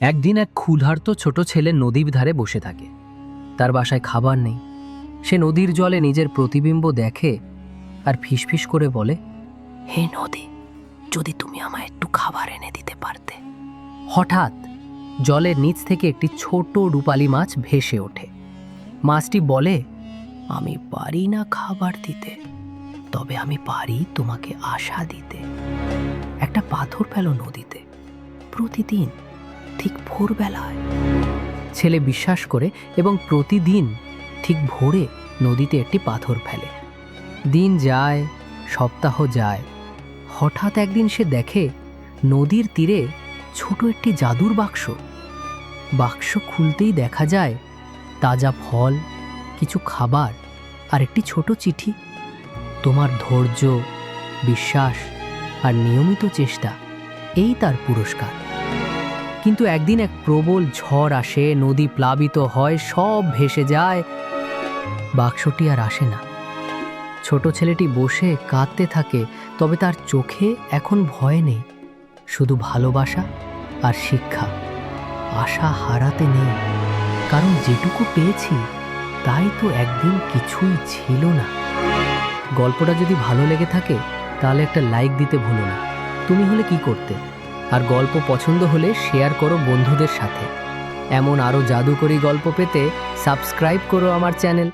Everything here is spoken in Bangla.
একদিন এক ক্ষুধার্ত ছোট ছেলে নদীর ধারে বসে থাকে। তার বাসায় খাবার নেই। সে নদীর জলে নিজের প্রতিবিম্ব দেখে আর ফিসফিস করে বলে, হে নদী, যদি তুমি আমায় একটু খাবার এনে দিতে পারতে? হঠাৎ জলের নিচ থেকে একটি ছোট রূপালী মাছ ভেসে ওঠে। মাছটি বলে, আমি পারি না খাবার দিতে, তবে আমি পারি তোমাকে আশা দিতে। একটা পাথর ফেল নদীতে। প্রতিদিন ঠিক ভোরবেলায়। ছেলে বিশ্বাস করে এবং প্রতিদিন ঠিক ভোরে নদীতে একটি পাথর ফেলে। দিন যায়, সপ্তাহ যায়। হঠাৎ একদিন সে দেখে নদীর তীরে ছোট একটি জাদুর বাক্স। বাক্স খুলতেই দেখা যায় তাজা ফল, কিছু খাবার আর একটি ছোট চিঠি। তোমার ধৈর্য, বিশ্বাস আর নিয়মিত চেষ্টা, এই তার পুরস্কার। কিন্তু একদিন এক প্রবল ঝড় আসে, নদী প্লাবিত হয়, সব ভেসে যায়। বাক্সটি আর আসে না। ছোট ছেলেটি বসে কাঁদতে থাকে, তবে তার চোখে এখন ভয় নেই। শুধু ভালোবাসা আর শিক্ষা। আশা হারাতে নেই। কারণ যেটুকু পেয়েছি, তাই তো একদিন কিছুই ছিল না। গল্পটা যদি ভালো লেগে থাকে, তাহলে একটা লাইক দিতে ভুলো না। তুমি হলে কি করতে? আর গল্প পছন্দ হলে শেয়ার করো বন্ধুদের সাথে। এমন আরও জাদুকরি গল্প পেতে সাবস্ক্রাইব করো আমার চ্যানেল।